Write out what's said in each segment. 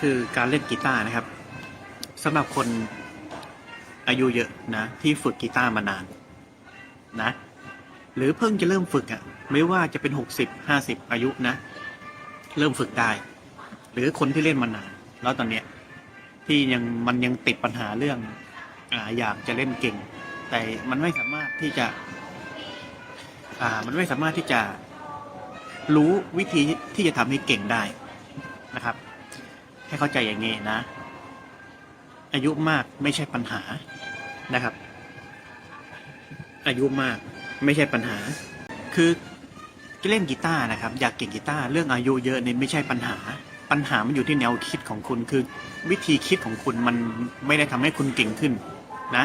คือการเล่นกีตาร์นะครับสำหรับคนอายุเยอะนะ ที่ฝึกกีตาร์มานานนะ หรือเพิ่งจะเริ่มฝึกอะ่ะ ไม่ว่าจะเป็นหกสิบห้าสิบอายุนะ เริ่มฝึกได้ หรือคนที่เล่นมานาน แล้วตอนเนี้ยที่ยังมันยังติดปัญหาเรื่องอ่าอยากจะเล่นเก่ง แต่มันไม่สามารถที่จะ อ่า มันไม่สามารถที่จะรู้วิธีที่จะทำให้เก่งได้นะครับ ให้เข้าใจอย่างนี้นะ อายุมากไม่ใช่ปัญหานะครับ อายุมากไม่ใช่ปัญหา คือเล่นกีตาร์นะครับ อยากเก่งกีตาร์เรื่องอายุเยอะเนี่ยไม่ใช่ปัญหา ปัญหามันอยู่ที่แนวคิดของคุณคือวิธีคิดของคุณมันไม่ได้ทำให้คุณเก่งขึ้นนะ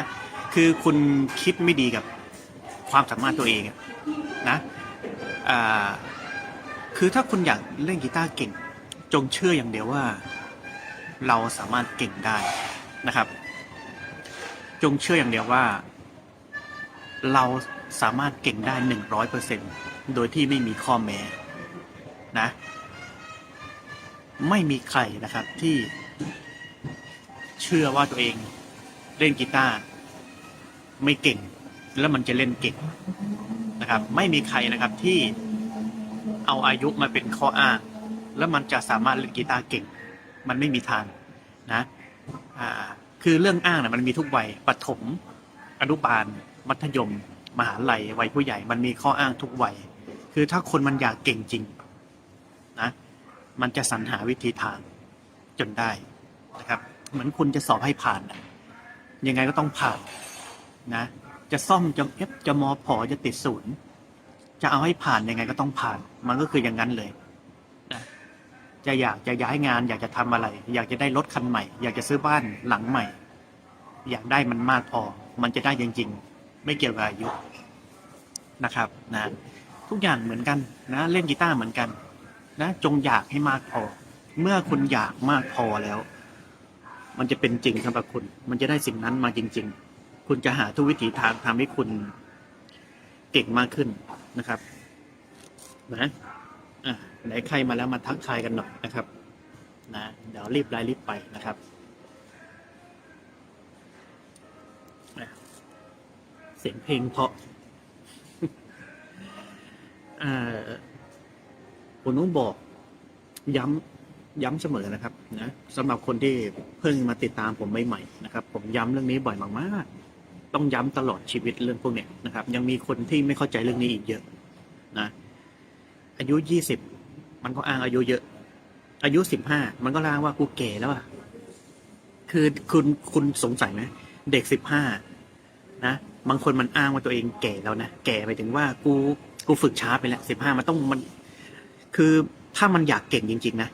คือคุณคิดไม่ดีกับความสามารถตัวเองนะคือถ้าคุณอยากเล่นกีตาร์เก่ง จงเชื่ออย่างเดียวว่า เราสามารถเก่งได้นะครับ จงเชื่ออย่างเดียวว่า เราสามารถเก่งได้หนึ่งร้อยเปอร์เซ็นโดยที่ไม่มีข้อแม้นะ ไม่มีใครนะครับที่เชื่อว่าตัวเองเล่นกีตาร์ไม่เก่ง แล้วมันจะเล่นเก่งนะครับ ไม่มีใครนะครับที่เอาอายุมาเป็นข้ออ้าง แล้วมันจะสามารถเล่นกีตาร์เก่ง มันไม่มีทางนะคือเรื่องอ้างนะมันมีทุกวัยปฐมอนุบาล มัธยม มหาลัยวัยผู้ใหญ่มันมีข้ออ้างทุกวัย คือถ้าคนมันอยากเก่งจริงนะมันจะสรรหาวิธีทางจนได้นะครับ เหมือนคุณจะสอบให้ผ่านนะยังไงก็ต้องผ่านนะจะซ่อมจะเอฟจะมอพอจะติดศูนย์จะเอาให้ผ่านยังไงก็ต้องผ่าน มันก็คืออย่างนั้นเลย จะอยากจะย้ายงาน อยากจะทำอะไร อยากจะได้รถคันใหม่ อยากจะซื้อบ้านหลังใหม่ อยากได้มันมากพอ มันจะได้จริง ๆ ไม่เกี่ยวกับอายุนะครับนะทุกอย่างเหมือนกันนะ เล่นกีตาร์เหมือนกัน นะ จงอยากให้มากพอ เมื่อคุณอยากมากพอแล้ว มันจะเป็นจริงสำหรับคุณ มันจะได้สิ่งนั้นมาจริง ๆ คุณจะหาทุกวิถีทางทำให้คุณเก่งมากขึ้นนะครับ นะ อะไหนใครมาแล้วมาทักทายกันหน่อยนะครับนะเดี๋ยวรีบไลน์รีบไปนะครับเสียงเพลงเพราะอ่าผมต้องบอกย้ำย้ำเสมอนะครับนะสำหรับคนที่เพิ่งมาติดตามผมใหม่ๆนะครับ ผมย้ำเรื่องนี้บ่อยมากๆ ต้องย้ำตลอดชีวิตเรื่องพวกเนี้ยนะครับ ยังมีคนที่ไม่เข้าใจเรื่องนี้อีกเยอะนะ อายุยี่สิบมันก็อ้างอายุเยอะ อายุสิบห้ามันก็อ้างว่ากูแก่แล้วอะคือคุณคุณสงสัยไหมเด็กสิบห้านะบางคนมันอ้างว่าตัวเองแก่แล้วนะแก่ไปถึงว่ากูกูฝึกช้าไปแล้วสิบห้ามันต้องมัน คือถ้ามันอยากเก่งจริง ๆ นะ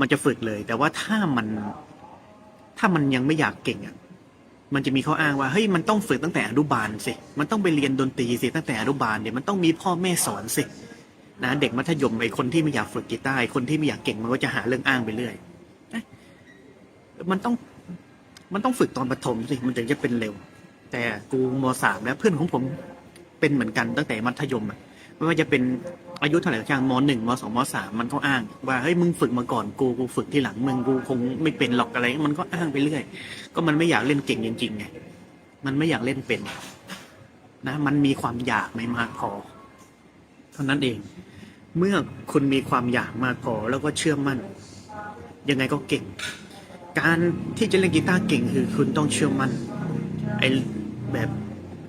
มันจะฝึกเลย แต่ว่าถ้ามัน ถ้ามันยังไม่อยากเก่งอะมันจะมีข้ออ้างว่าเฮ้ยมันต้องฝึกตั้งแต่อนุบาลสิ มันต้องไปเรียนดนตรีสิตั้งแต่อนุบาลเนี่ยมันต้องมีพ่อแม่สอนสิ นะเด็กมัธยมไอ้คนที่ไม่อยากฝึกกีตาร์ไอคนที่ไม่อยากเก่งมันก็จะหาเรื่องอ้างไปเรื่อยมันต้อง มันต้องฝึกตอนประถมสิมันถึงจะเป็นเร็ว แต่กูมสามแล้วเพื่อนของผมเป็นเหมือนกันตั้งแต่มัธยมอะไม่ว่าจะเป็นอายุเท่าไหร่ก็ช่างมหนึ่งมสองมสามมันก็อ้าง ว่าเฮ้ยมึงฝึกมาก่อนกูกูฝึกที่หลังมึงกูคงไม่เป็นหรอกอะไร มันก็อ้างไปเรื่อย ก็มันไม่อยากเล่นเก่งจริงๆไงมันไม่อยากเล่นเป็น นะ มันมีความอยากไม่มากพอ เท่านั้นเอง เมื่อคุณมีความอยากมากพอแล้วก็เชื่อมั่น ยังไงก็เก่ง การที่จะเล่นกีตาร์เก่งคือคุณต้องเชื่อมั่นไอแบบ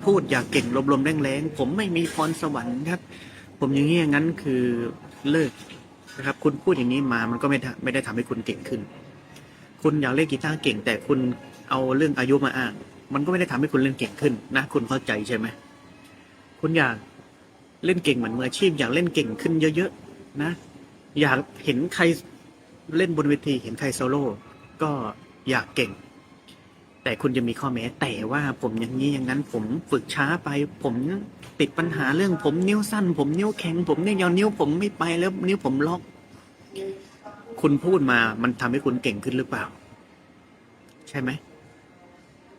พูดอยากเก่งลมๆแรงๆผมไม่มีพรสวรรค์ครับ ผมอย่างนี้อย่างนั้นคือเลิกนะครับ คุณพูดอย่างนี้มามันก็ไม่ไม่ได้ทำให้คุณเก่งขึ้น คุณอยากเล่นกีตาร์เก่ง แต่คุณเอาเรื่องอายุมาอ้างมันก็ไม่ได้ทำให้คุณเล่นเก่งขึ้นนะ คุณเข้าใจใช่ไหมคุณอยาก เล่นเก่งเหมือนมืออาชีพ อยากเล่นเก่งขึ้นเยอะๆนะ อยากเห็นใครเล่นบนเวทีเห็นใครโซโล่ก็อยากเก่ง แต่คุณจะมีข้อแม้แต่ว่าผมอย่างนี้อย่างนั้น ผมฝึกช้าไป ผมติดปัญหาเรื่องผมนิ้วสั้น ผมนิ้วแข็ง ผมเนี่ยยาวนิ้วผมไม่ไปแล้วนิ้วผมล็อก คุณพูดมามันทำให้คุณเก่งขึ้นหรือเปล่า ใช่ไหม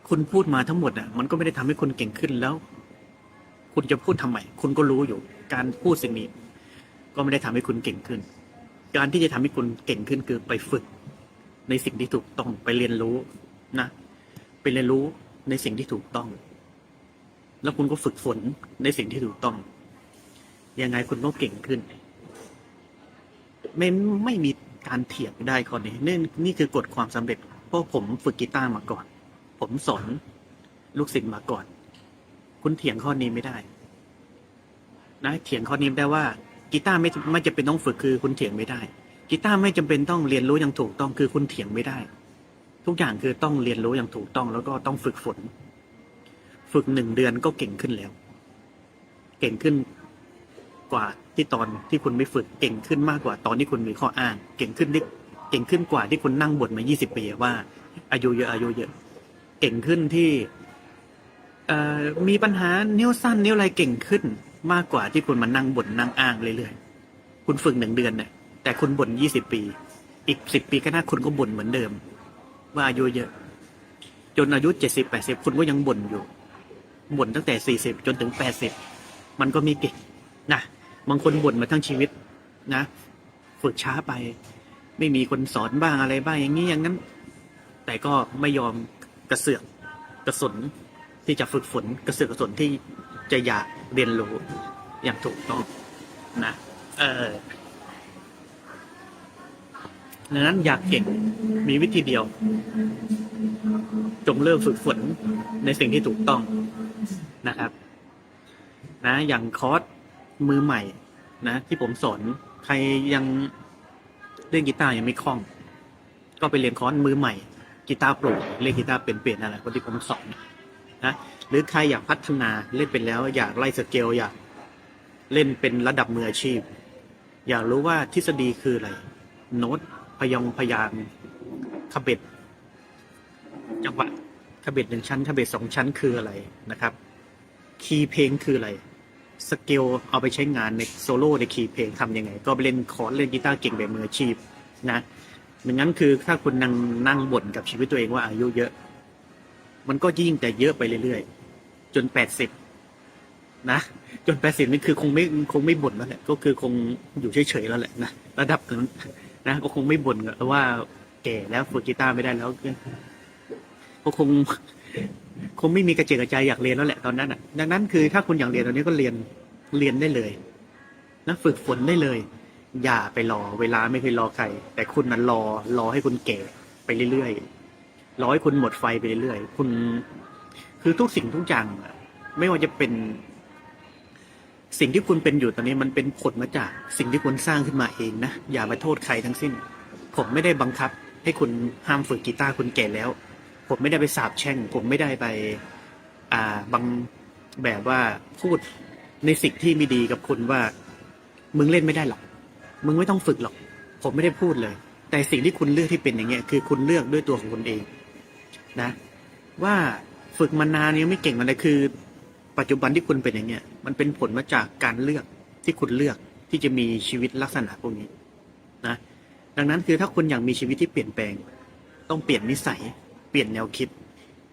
คุณพูดมาทั้งหมดอะ มันก็ไม่ได้ทำให้คุณเก่งขึ้นแล้ว คุณจะพูดทำไม คุณก็รู้อยู่ การพูดสิ่งนี้ ก็ไม่ได้ทำให้คุณเก่งขึ้น การที่จะทำให้คุณเก่งขึ้นคือไปฝึก ในสิ่งที่ถูกต้องไปเรียนรู้นะไปเรียนรู้ในสิ่งที่ถูกต้อง แล้วคุณก็ฝึกฝนในสิ่งที่ถูกต้อง ยังไงคุณก็เก่งขึ้น ไม่ไม่มีการเถียงได้ข้อนี้นี่นี่คือกฎความสำเร็จ เพราะผมฝึกกีตาร์มาก่อน ผมสอนลูกศิษย์มาก่อน คุณเถียงข้อนี้ไม่ได้ นะ เถียงข้อนี้ได้ว่ากีตาร์ไม่ไม่จำเป็นต้องฝึกคือคุณเถียงไม่ได้กีตาร์ไม่จำเป็นต้องเรียนรู้อย่างถูกต้องคือคุณเถียงไม่ได้ ทุกอย่างคือต้องเรียนรู้อย่างถูกต้องแล้วก็ต้องฝึกฝน ฝึกหนึ่งเดือนก็เก่งขึ้นแล้ว เก่งขึ้นกว่าที่ตอนที่คุณไม่ฝึกเก่งขึ้นมากกว่าตอนที่คุณมีข้ออ้าง เก่งขึ้นที่เก่งขึ้นกว่าที่คุณนั่งบ่นมา 20 ปีว่า อายุเยอะอายุเยอะ เก่งขึ้นที่ มีปัญหานิ้วสั้นนิ้วอะไรเก่งขึ้น มากกว่าที่คุณมานั่งบ่นนั่งอ้างเรื่อยๆ คุณฝึกหนึ่งเดือนเนี่ยแต่คุณบ่น20ปี อีก10ปีข้างหน้าคุณก็บ่นเหมือนเดิม ว่าอายุเยอะ จนอายุ70 80คุณก็ยังบ่นอยู่บ่นตั้งแต่40จนถึง80มันก็มีเก่งนะบางคนบ่นมาทั้งชีวิตนะ ฝึกช้าไป ไม่มีคนสอนบ้างอะไรบ้างอย่างนี้อย่างนั้น แต่ก็ไม่ยอมกระเสือกกระสน ที่จะฝึกฝนกระเสือกระสนที่จะอยากเรียนรู้อย่างถูกต้องนะ เออดังนั้นอยากเก่งมีวิธีเดียว จงเริ่มฝึกฝนในสิ่งที่ถูกต้องนะครับ นะ อย่างคอร์สมือใหม่ นะ ที่ผมสอนใครยังเล่นกีตาร์ยังไม่คล่อง ก็ไปเรียนคอร์สมือใหม่กีตาร์โปร่งเล่นกีตาร์เป็นเปลี่ยนอะไรคนที่ผมสอน นะหรือใครอยากพัฒนาเล่นเป็นแล้ว อยากไล่สเกลอยากเล่นเป็นระดับมืออาชีพ อยากรู้ว่าทฤษฎีคืออะไร โน้ตพยองพยางคาเบ็ดจังหวะคาเบ็ดหนึ่งชั้นคาเบ็ดสองชั้นคืออะไรนะครับ คีย์เพลงคืออะไรสเกลเอาไปใช้งานในโซโล่ในคีย์เพลงทำยังไง ก็ไปเล่นคอร์สเล่นกีตาร์เก่งแบบมืออาชีพนะไม่งั้นคือถ้าคุณนั่งนั่งบ่นกับชีวิตตัวเองว่าอายุเยอะ มันก็ยิ่งแต่เยอะไปเรื่อยๆ จนแปดสิบนะ จนแปดสิบนี่คือคงไม่คงไม่บ่นแล้วแหละก็คือคงอยู่เฉยๆแล้วแหละนะระดับนั้นนะก็คงไม่บ่นว่าแก่แล้วฝึกกีตาร์ไม่ได้แล้วก็คงคงไม่มีกระเจิดกระจายอยากเรียนแล้วแหละตอนนั้นอะ ดังนั้นคือถ้าคุณอยากเรียนตอนนี้ก็เรียนเรียนได้เลยนะฝึกฝนได้เลย อย่าไปรอ เวลาไม่เคยรอใครแต่คุณนั้นรอรอให้คุณแก่ไปเรื่อยๆ ร้อให้คุณหมดไฟไปเรื่อยๆคุณคือทุกสิ่งทุกอย่างไม่ว่าจะเป็น สิ่งที่คุณเป็นอยู่ตอนนี้มันเป็นผลมาจากสิ่งที่คุณสร้างขึ้นมาเองนะ อย่าไปโทษใครทั้งสิ้น ผมไม่ได้บังคับ ให้คุณห้ามฝึกกีตาร์คุณแก่แล้ว ผมไม่ได้ไปสาบแช่ง ผมไม่ได้ไป อ่าบางแบบว่าพูดในสิ่งที่ไม่ดีกับคุณว่า มึงเล่นไม่ได้หรอก มึงไม่ต้องฝึกหรอก ผมไม่ได้พูดเลย แต่สิ่งที่คุณเลือกที่เป็นอย่างเงี้ยคือคุณเลือกด้วยตัวของคุณเอง นะ ว่าฝึกมานานยังไม่เก่งมันเลยคือ ปัจจุบันที่คุณเป็นอย่างเงี้ยมันเป็นผลมาจากการเลือกที่คุณเลือกที่จะมีชีวิตลักษณะพวกนี้นะ ดังนั้นคือถ้าคุณอยากมีชีวิตที่เปลี่ยนแปลง ต้องเปลี่ยนนิสัย เปลี่ยนแนวคิด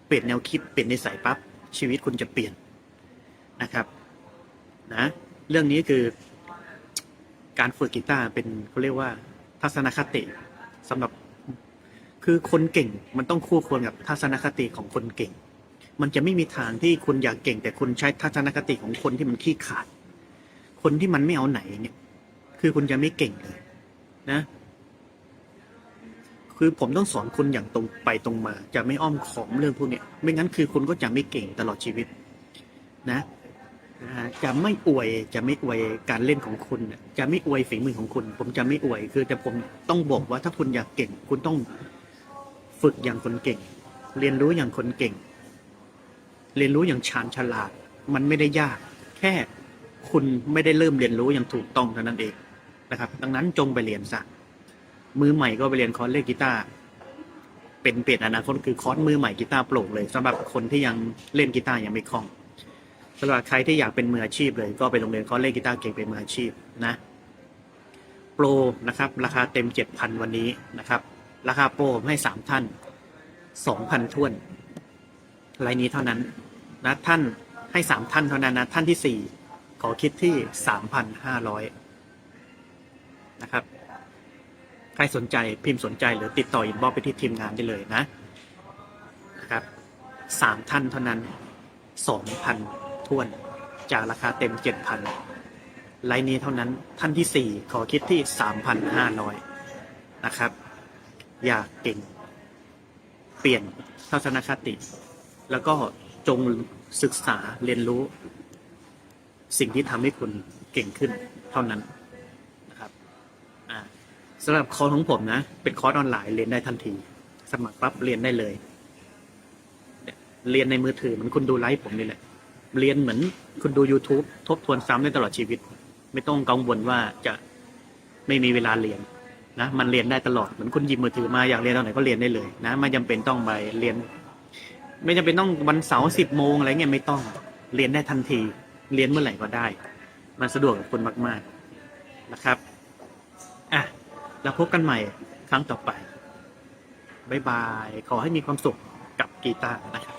เปลี่ยนแนวคิด เปลี่ยนนิสัยปั๊บชีวิตคุณจะเปลี่ยนนะครับนะ เรื่องนี้คือ การฝึกกีตาร์เป็นเขาเรียกว่า ทัศนคติสำหรับ คือคนเก่งมันต้องคู่ควรกับทัศนคติของคนเก่ง มันจะไม่มีทางที่คุณอยากเก่ง แต่คุณใช้ทัศนคติของคนที่มันขี้ขาด คนที่มันไม่เอาไหนเนี่ย คือคุณจะไม่เก่งเลยนะ คือผมต้องสอนคุณอย่างตรงไปตรงมา จะไม่อ้อมขอมเรื่องพวกเนี้ยไม่งั้นคือคุณก็จะไม่เก่งตลอดชีวิต นะจะไม่อวยจะไม่อวยการเล่นของคุณจะไม่อวยฝีมือของคุณ ผมจะไม่อวยคือแต่ผมต้องบอกว่าถ้าคุณอยากเก่ง คุณต้อง ฝึกอย่างคนเก่ง เรียนรู้อย่างคนเก่ง เรียนรู้อย่างชาญฉลาด มันไม่ได้ยาก แค่คุณไม่ได้เริ่มเรียนรู้อย่างถูกต้องเท่านั้นเองนะครับ ดังนั้นจงไปเรียนซะมือใหม่ก็ไปเรียนคอร์สเล่นกีตาร์เป็นเปลี่ยนอนาคตคือคอร์สมือใหม่กีตาร์โปร่งเลยสำหรับคนที่ยังเล่นกีตาร์ยังไม่คล่องสำหรับใครที่อยากเป็นมืออาชีพเลย ก็ไปโรงเรียนคอร์สเล่นกีตาร์เก่งเป็นมืออาชีพนะโปรนะครับ ราคาเต็มเจ็ดพันวันนี้นะครับ ราคาโปรผมให้สามท่านสองพันท่วนรายนี้เท่านั้น นะท่านให้สามท่านเท่านั้นนะท่านที่สี่ขอคิดที่สามพันห้าร้อยนะครับ ใครสนใจพิมพ์สนใจหรือติดต่ออินบ็อกไปที่ทีมงานได้เลยนะนะครับสามท่านเท่านั้นสองพันทวนจากราคาเต็มเจ็ดพันไลน์นี้เท่านั้นท่านที่สี่ขอคิดที่สามพันห้าร้อยนะครับ อยากเก่ง เปลี่ยนทัศนคติ แล้วก็จงศึกษาเรียนรู้ สิ่งที่ทำให้คุณเก่งขึ้นเท่านั้นนะครับสำหรับคอร์สของผมนะ เป็นคอร์สออนไลน์เรียนได้ทันที สมัครปั๊บเรียนได้เลยเนี่ยเรียนในมือถือเหมือนคุณดูไลฟ์ผมนี่แหละ เรียนเหมือนคุณดู YouTube ทบทวนซ้ำได้ตลอดชีวิต ไม่ต้องกังวลว่าจะไม่มีเวลาเรียน นะมันเรียนได้ตลอดเหมือนคุณหยิบมือถือมาอยากเรียนตอนไหนก็เรียนได้เลยนะไม่จำเป็นต้องไปเรียน ไม่จำเป็นต้องวันเสาร์สิบโมงอะไรเงี้ยไม่ต้องเรียนได้ทันที เรียนเมื่อไหร่ก็ได้ มันสะดวกกับคุณมาก ๆนะครับอะแล้วพบกันใหม่ครั้งต่อไปบ๊ายบาย ขอให้มีความสุขกับกีตาร์นะครับ